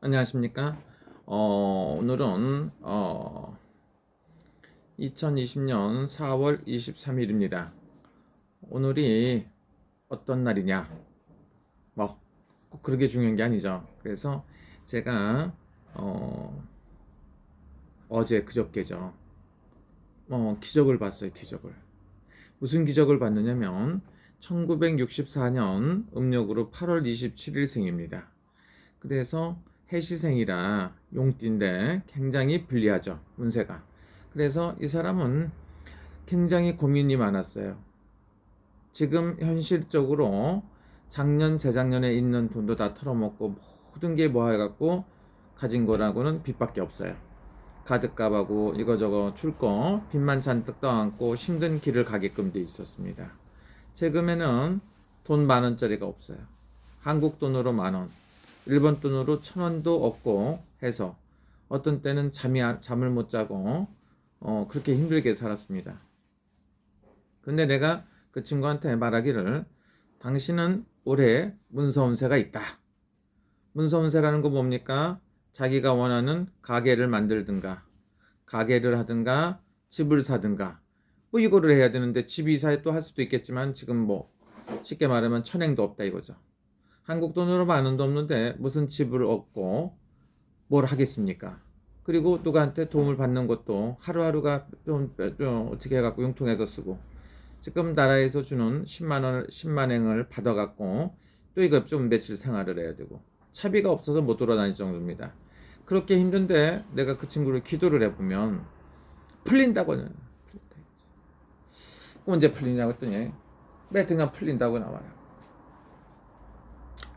안녕하십니까? 어, 오늘은 어, 2020년 4월 23일입니다. 오늘이 어떤 날이냐? 뭐, 꼭 그렇게 중요한 게 아니죠. 그래서 제가 어, 어제 그저께죠. 어, 기적을 봤어요, 기적을. 무슨 기적을 봤느냐면 1964년 음력으로 8월 27일 생입니다. 그래서 해시생이라 용띠인데 굉장히 불리하죠 운세가. 그래서 이 사람은 굉장히 고민이 많았어요. 지금 현실적으로 작년 재작년에 있는 돈도 다 털어먹고 모든 게 모아갖고 가진 거라고는 빚밖에 없어요. 가득값하고 이거저거 줄거 빚만 잔뜩 떠안고 힘든 길을 가게끔 돼 있었습니다. 지금에는 돈 만 원짜리가 없어요. 한국 돈으로 만 원 일본 돈으로 천 원도 없고 해서 어떤 때는 잠이 안- 잠을 못 자고 어, 그렇게 힘들게 살았습니다. 근데 내가 그 친구한테 말하기를 당신은 올해 문서운세가 있다. 문서운세라는 거 뭡니까? 자기가 원하는 가게를 만들든가 가게를 하든가 집을 사든가 뭐 이거를 해야 되는데 집 이사에 또 할 수도 있겠지만 지금 뭐 쉽게 말하면 천행도 없다 이거죠. 한국 돈으로 만 원도 없는데 무슨 집을 얻고 뭘 하겠습니까? 그리고 누구한테 도움을 받는 것도 하루하루가 좀, 좀 어떻게 해갖고 융통해서 쓰고 지금 나라에서 주는 10만 원, 10만 행을 받아갖고 또 이거 좀 며칠 생활을 해야 되고 차비가 없어서 못 돌아다닐 정도입니다. 그렇게 힘든데 내가 그 친구를 기도를 해보면 풀린다고는 언제 풀리냐고 했더니 매등간 풀린다고 나와요.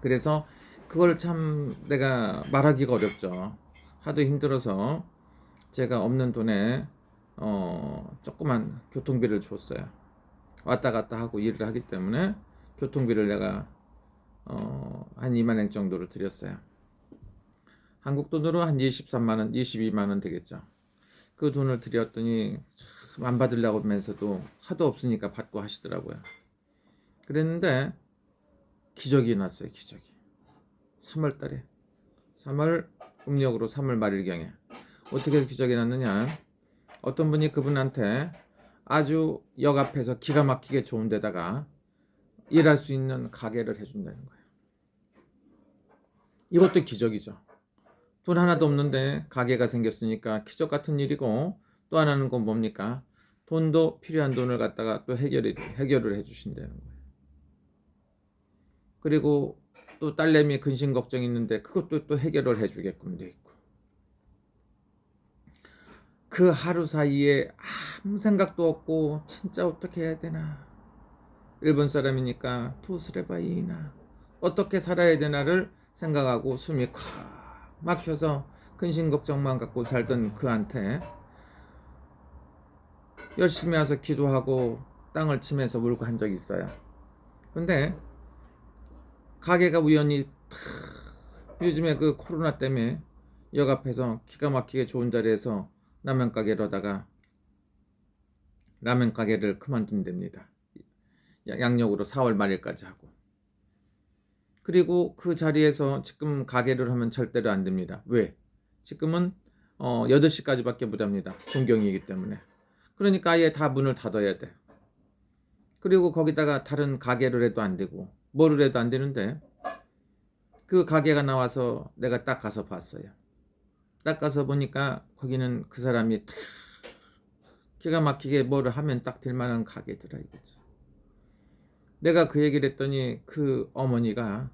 그래서 그걸 참 내가 말하기가 어렵죠. 하도 힘들어서 제가 없는 돈에 어 조그만 교통비를 줬어요. 왔다 갔다 하고 일을 하기 때문에 교통비를 내가 어 한 2만 원 정도를 드렸어요. 한국 돈으로 한 23만 원, 22만 원 되겠죠. 그 돈을 드렸더니 참안 받으려고 하면서도 하도 없으니까 받고 하시더라고요. 그랬는데 기적이 났어요. 기적이. 3월 달에 3월 음력으로 3월 말일경에 어떻게 기적이 났느냐? 어떤 분이 그분한테 아주 역 앞에서 기가 막히게 좋은 데다가 일할 수 있는 가게를 해준다는 거예요. 이것도 기적이죠. 돈 하나도 없는데 가게가 생겼으니까 기적 같은 일이고 또 하나는 건 뭡니까? 돈도 필요한 돈을 갖다가 또 해결이, 해결을 해주신다는 거예요. 그리고 또 딸내미 근심 걱정 있는데 그것도 또 해결을 해주게끔 돼 있고. 그 하루 사이에 아무 생각도 없고 진짜 어떻게 해야 되나. 일본 사람이니까 토스레바이나. 어떻게 살아야 되나를 생각하고 숨이 콱 막혀서 근심 걱정만 갖고 살던 그한테 열심히 와서 기도하고 땅을 치면서 울고 한 적이 있어요. 근데 가게가 우연히 탁 요즘에 그 코로나 때문에 역 앞에서 기가 막히게 좋은 자리에서 라면 가게로다가 라면 가게를 그만둔답니다. 양력으로 4월 말일까지 하고. 그리고 그 자리에서 지금 가게를 하면 절대로 안 됩니다. 왜? 지금은 어 8시까지밖에 못 합니다. 동경이기 때문에. 그러니까 아예 다 문을 닫아야 돼. 그리고 거기다가 다른 가게를 해도 안 되고 뭐를 해도 안 되는데 그 가게가 나와서 내가 딱 가서 봤어요. 딱 가서 보니까 거기는 그 사람이 탁 기가 막히게 뭐를 하면 딱 될 만한 가게더라 이거지. 내가 그 얘기를 했더니 그 어머니가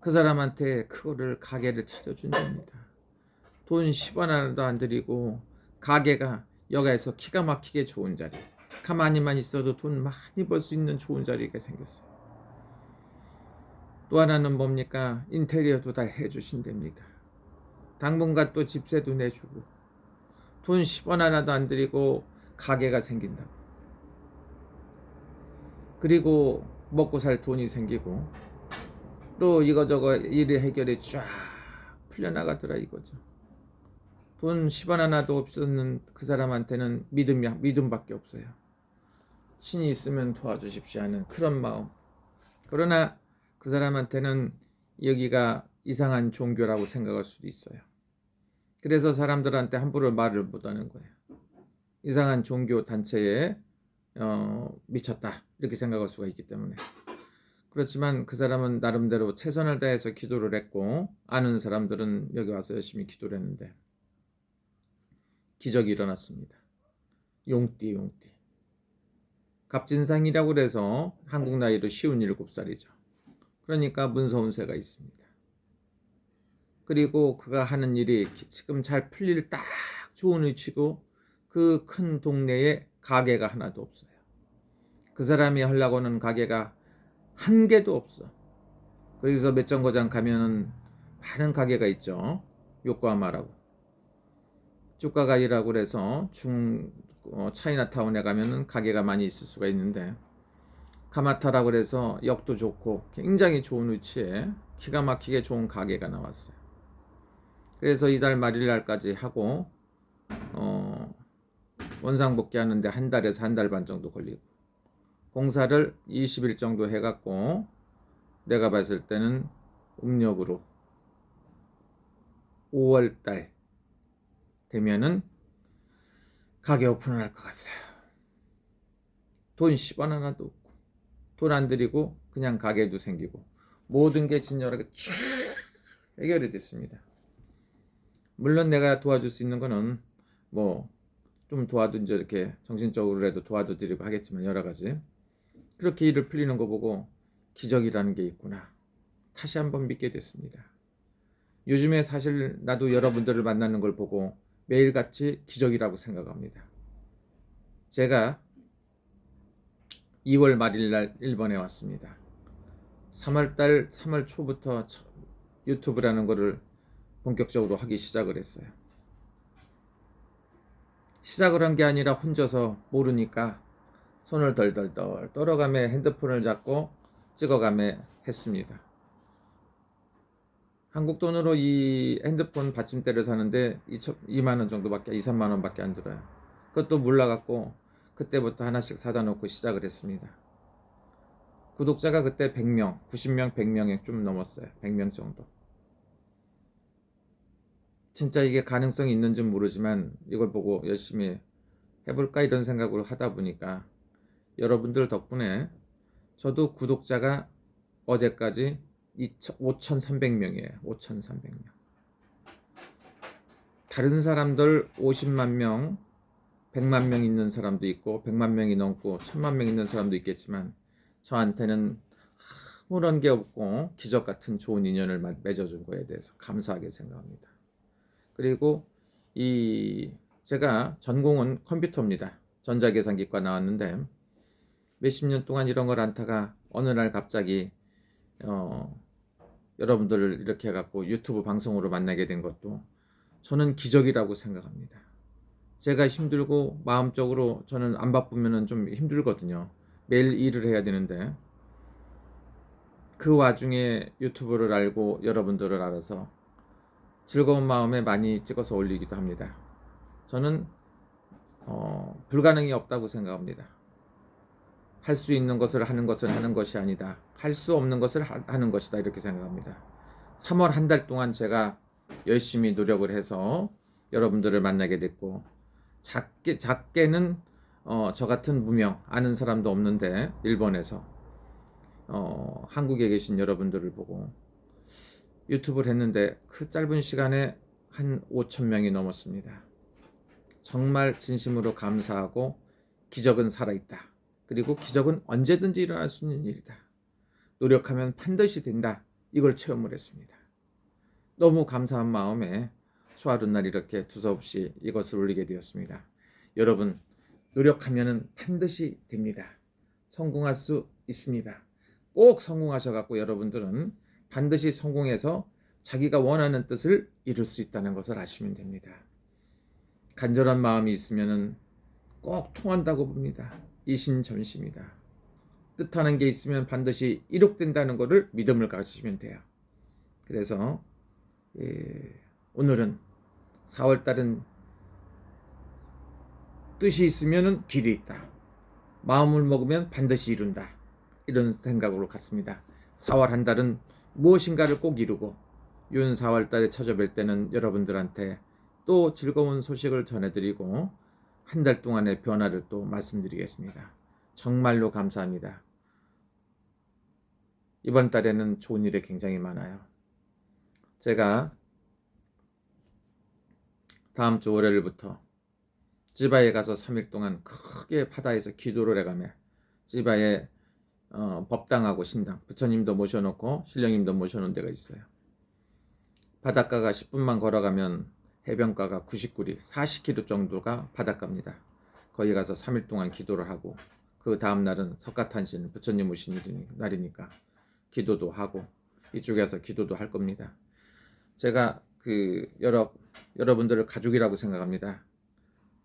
그 사람한테 그거를 가게를 차려준답니다. 돈 10원 하나도 안 드리고 가게가 여가에서 기가 막히게 좋은 자리. 가만히만 있어도 돈 많이 벌 수 있는 좋은 자리가 생겼어요. 또 하나는 뭡니까? 인테리어도 다 해주신답니다. 당분간 또 집세도 내주고 돈 10원 하나도 안 드리고 가게가 생긴다고. 그리고 먹고 살 돈이 생기고 또 이거저거 일의 해결이 쫙 풀려나가더라 이거죠. 돈 10원 하나도 없었는 그 사람한테는 믿음이 믿음밖에 없어요. 신이 있으면 도와주십시오 하는 그런 마음. 그러나 그 사람한테는 여기가 이상한 종교라고 생각할 수도 있어요. 그래서 사람들한테 함부로 말을 못하는 거예요. 이상한 종교 단체에 어, 미쳤다 이렇게 생각할 수가 있기 때문에 그렇지만 그 사람은 나름대로 최선을 다해서 기도를 했고 아는 사람들은 여기 와서 열심히 기도를 했는데 기적이 일어났습니다. 용띠 용띠 갑진상이라고 그래서 한국 나이로 쉬운 일곱 살이죠. 그러니까 문서운세가 있습니다. 그리고 그가 하는 일이 지금 잘 풀릴 딱 좋은 위치고 그 큰 동네에 가게가 하나도 없어요. 그 사람이 하려고 하는 가게가 한 개도 없어. 그래서 몇 정거장 가면은 많은 가게가 있죠. 요코하마라고. 주가가이라고 그래서 중 어, 차이나타운에 가면은 가게가 많이 있을 수가 있는데 가마타라고 그래서 역도 좋고 굉장히 좋은 위치에 기가 막히게 좋은 가게가 나왔어요. 그래서 이달 말일 날까지 하고 어, 원상 복귀 하는데 한 달에서 한 달 반 정도 걸리고 공사를 20일 정도 해갖고 내가 봤을 때는 음력으로 5월 달 되면은 가게 오픈을 할 것 같아요. 돈 10원 하나도 돈 안 들이고 그냥 가게도 생기고 모든 게 진열하게 쫙 해결이 됐습니다. 물론 내가 도와줄 수 있는 거는 뭐 좀 도와도 이제 이렇게 정신적으로라도 도와도 드리고 하겠지만 여러 가지 그렇게 일을 풀리는 거 보고 기적이라는 게 있구나 다시 한번 믿게 됐습니다. 요즘에 사실 나도 여러분들을 만나는 걸 보고 매일같이 기적이라고 생각합니다. 제가 2월 말일 날 일본에 왔습니다. 3월 달 3월 초부터 유튜브라는 거를 본격적으로 하기 시작을 했어요. 시작을 한 게 아니라 혼자서 모르니까 손을 덜덜덜 떨어가며 핸드폰을 잡고 찍어가며 했습니다. 한국 돈으로 이 핸드폰 받침대를 사는데 2만 원 정도밖에 2, 3만 원밖에 안 들어요. 그것도 몰라갖고 그때부터 하나씩 사다 놓고 시작을 했습니다. 구독자가 그때 100명, 90명, 100명에 좀 넘었어요. 100명 정도. 진짜 이게 가능성이 있는지 모르지만 이걸 보고 열심히 해볼까 이런 생각으로 하다 보니까 여러분들 덕분에 저도 구독자가 어제까지 5,300명이에요. 5,300명. 다른 사람들 50만 명, 100만 명 있는 사람도 있고 100만 명이 넘고 1000만 명 있는 사람도 있겠지만 저한테는 아무런 게 없고 기적 같은 좋은 인연을 맺어준 거에 대해서 감사하게 생각합니다. 그리고 이 제가 전공은 컴퓨터입니다. 전자계산기과 나왔는데 몇십 년 동안 이런 걸 안다가 어느 날 갑자기 어, 여러분들을 이렇게 해갖고 유튜브 방송으로 만나게 된 것도 저는 기적이라고 생각합니다. 제가 힘들고 마음적으로 저는 안 바쁘면은 좀 힘들거든요. 매일 일을 해야 되는데 그 와중에 유튜브를 알고 여러분들을 알아서 즐거운 마음에 많이 찍어서 올리기도 합니다. 저는 어, 불가능이 없다고 생각합니다. 할 수 있는 것을 하는 것을 하는 것이 아니다. 할 수 없는 것을 하, 는 것이다. 이렇게 생각합니다. 3월 한 달 동안 제가 열심히 노력을 해서 여러분들을 만나게 됐고 작게 작게는 어, 저 같은 무명 아는 사람도 없는데 일본에서 어, 한국에 계신 여러분들을 보고 유튜브를 했는데 그 짧은 시간에 한 5천 명이 넘었습니다. 정말 진심으로 감사하고 기적은 살아있다. 그리고 기적은 언제든지 일어날 수 있는 일이다. 노력하면 반드시 된다. 이걸 체험을 했습니다. 너무 감사한 마음에 수하루날 이렇게 두서없이 이것을 올리게 되었습니다. 여러분 노력하면 반드시 됩니다. 성공할 수 있습니다. 꼭 성공하셔갖고 여러분들은 반드시 성공해서 자기가 원하는 뜻을 이룰 수 있다는 것을 아시면 됩니다. 간절한 마음이 있으면 꼭 통한다고 봅니다. 이신전심이다. 뜻하는 게 있으면 반드시 이룩된다는 것을 믿음을 가지시면 돼요. 그래서 예, 오늘은 4월 달은 뜻이 있으면 길이 있다. 마음을 먹으면 반드시 이룬다. 이런 생각으로 갔습니다. 4월 한 달은 무엇인가를 꼭 이루고 윤 4월 달에 찾아뵐 때는 여러분들한테 또 즐거운 소식을 전해드리고 한 달 동안의 변화를 또 말씀드리겠습니다. 정말로 감사합니다. 이번 달에는 좋은 일이 굉장히 많아요. 제가 다음 주 월요일부터 지바에 가서 3일 동안 크게 바다에서 기도를 해가며 지바에 어, 법당하고 신당 부처님도 모셔놓고 신령님도 모셔놓은 데가 있어요. 바닷가가 10분만 걸어가면 해변가가 99리 40km 정도가 바닷가입니다. 거기 가서 3일 동안 기도를 하고 그 다음 날은 석가탄신 부처님 오신 날이니까 기도도 하고 이쪽에서 기도도 할 겁니다. 제가 그 여러 여러분들을 가족이라고 생각합니다.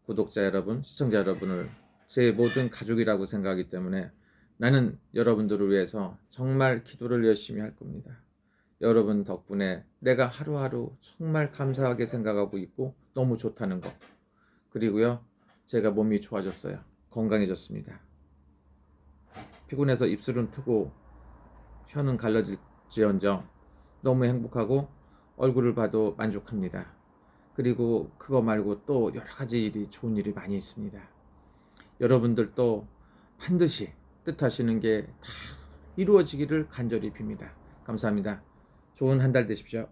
구독자 여러분, 시청자 여러분을 제 모든 가족이라고 생각하기 때문에 나는 여러분들을 위해서 정말 기도를 열심히 할 겁니다. 여러분 덕분에 내가 하루하루 정말 감사하게 생각하고 있고 너무 좋다는 거. 그리고요, 제가 몸이 좋아졌어요. 건강해졌습니다. 피곤해서 입술은 트고 혀는 갈라질지언정 너무 행복하고 얼굴을 봐도 만족합니다. 그리고 그거 말고 또 여러 가지 일이 좋은 일이 많이 있습니다. 여러분들도 반드시 뜻하시는 게 다 이루어지기를 간절히 빕니다. 감사합니다. 좋은 한 달 되십시오.